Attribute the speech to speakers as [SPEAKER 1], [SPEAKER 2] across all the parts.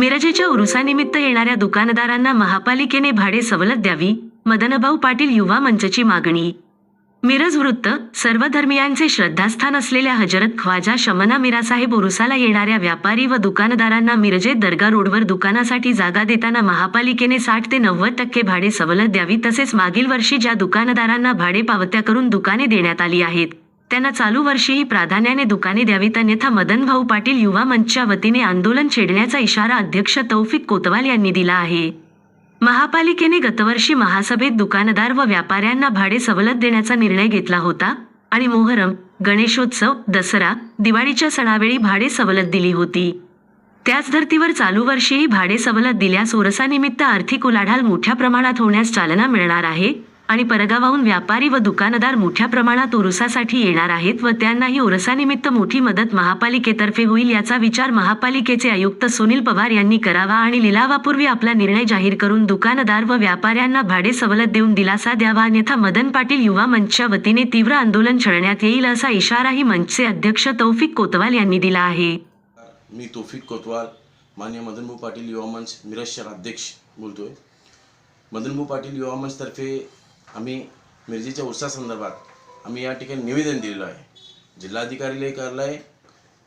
[SPEAKER 1] मिरजेच्या उरुसानिमित्त येणाऱ्या दुकानदारांना महापालिकेने भाडे सवलत द्यावी मदनभाऊ पाटील युवा मंचची मागणी. मिरज वृत्त सर्व धर्मियांचे श्रद्धास्थान असलेल्या हजरत ख्वाजा शमना मिरासाहेब उरुसाला येणाऱ्या व्यापारी व दुकानदारांना मिरजेत दर्गा रोडवर दुकानासाठी जागा देताना महापालिकेने साठ ते नव्वद टक्के भाडे सवलत द्यावी तसेच मागील वर्षी ज्या दुकानदारांना भाडे पावत्या करून दुकाने देण्यात आली आहेत त्यांना चालू वर्षीही प्राधान्याने दुकाने द्यावीत. अन्यथा मदन भाऊ पाटील युवा मंचच्या वतीने आंदोलन छेडण्याचा इशारा अध्यक्ष तौफिक कोतवाल यांनी दिला आहे. महापालिकेने गतवर्षी महासभेत दुकानदार व व्यापाऱ्यांना भाडे सवलत देण्याचा निर्णय घेतला होता आणि मोहरम गणेशोत्सव दसरा दिवाळीच्या सणावेळी भाडे सवलत दिली होती. त्याच धर्तीवर चालू वर्षीही भाडे सवलत दिल्यास ओरसानिमित्त आर्थिक उलाढाल मोठ्या प्रमाणात होण्यास चालना मिळणार आहे. आणि परगावाहून व्यापारी व दुकानदार मोठ्या प्रमाणात उरुसासाठी येणार आहेत व त्यांनाही उरसानिमित्त मोठी मदत महापालिकेतर्फे होईल याचा विचार महापालिकेचे आयुक्त सुनील पवार यांनी करावा आणि लिलावापूर्वी आपला निर्णय जाहीर करून दुकानदार व व्यापाऱ्यांना भाडे सवलत देऊन दिलासा द्यावा. अन्यथा मदन पाटील युवा मंचच्या वतीने तीव्र आंदोलन छळण्यात येईल असा इशाराही मंचचे अध्यक्ष तौफिक कोतवाल यांनी दिला आहे.
[SPEAKER 2] मी तौफिक कोतवाल मान्य मदनभाऊ पाटील युवा मंच मिरज शहर अध्यक्ष बोलतोय. मदनभाऊ पाटील युवा मंचतर्फे आम्ही मिरजेच्या उत्साहासंदर्भात आम्ही या ठिकाणी निवेदन दिलेलं आहे. जिल्हाधिकारी कार्यालय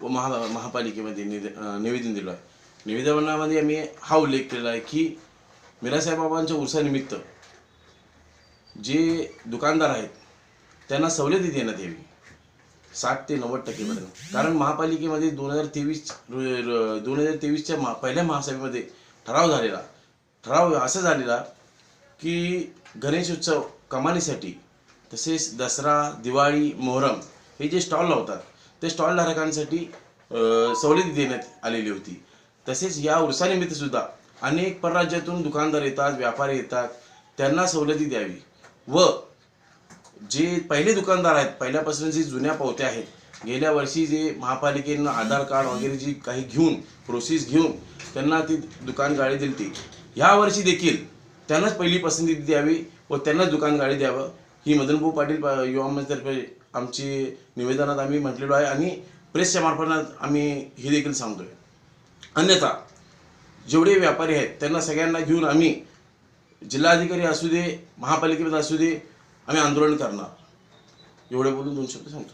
[SPEAKER 2] व महा महापालिकेमध्ये निद निवेदन दिलं आहे. निवेदनामध्ये आम्ही हा उल्लेख केलेला आहे की मिरासाहेबाबांच्या उत्साहानिमित्त जे दुकानदार आहेत त्यांना सवलती देण्यात यावी. साठ ते नव्वद टक्केपर्यंत. कारण महापालिकेमध्ये दोन हजार तेवीस दोन हजार तेवीसच्या मा पहिल्या महासभेमध्ये ठराव झालेला ठराव असा झालेला की गणेश उत्सव कमालीसाठी तसेच दसरा दिवाळी मोहरम हे जे स्टॉल लावतात ते स्टॉल धारकांसाठी सवलती देण्यात आलेली होती. तसेच या उर्सानिमित्त सुद्धा अनेक परराज्यातून दुकानदार येतात व्यापारी येतात त्यांना सवलती द्यावी. व जे पहिले दुकानदार आहेत पहिल्यापासून जे जुन्या पावत्या आहेत गेल्या वर्षी जे महापालिकेनं आधार कार्ड वगैरे जी काही घेऊन प्रोसेस घेऊन त्यांना ती दुकान गाडी दिली ती ह्या वर्षी देखील त्यांनाच पहिली पसंती द्यावी व त्यांनाच दुकान गाडी द्यावं. ही मदनभाऊ पाटील युवा मंचतर्फे आमची निवेदनात आम्ही म्हटलेलो आहे आणि प्रेसच्या मार्फत आम्ही हे देखील सांगतोय. अन्यथा जेवढे व्यापारी आहेत त्यांना सगळ्यांना घेऊन आम्ही जिल्हाधिकारी असू दे महापालिकेमध्ये असू दे आम्ही आंदोलन करणार. एवढे बोलून दोन शब्द सांगतो.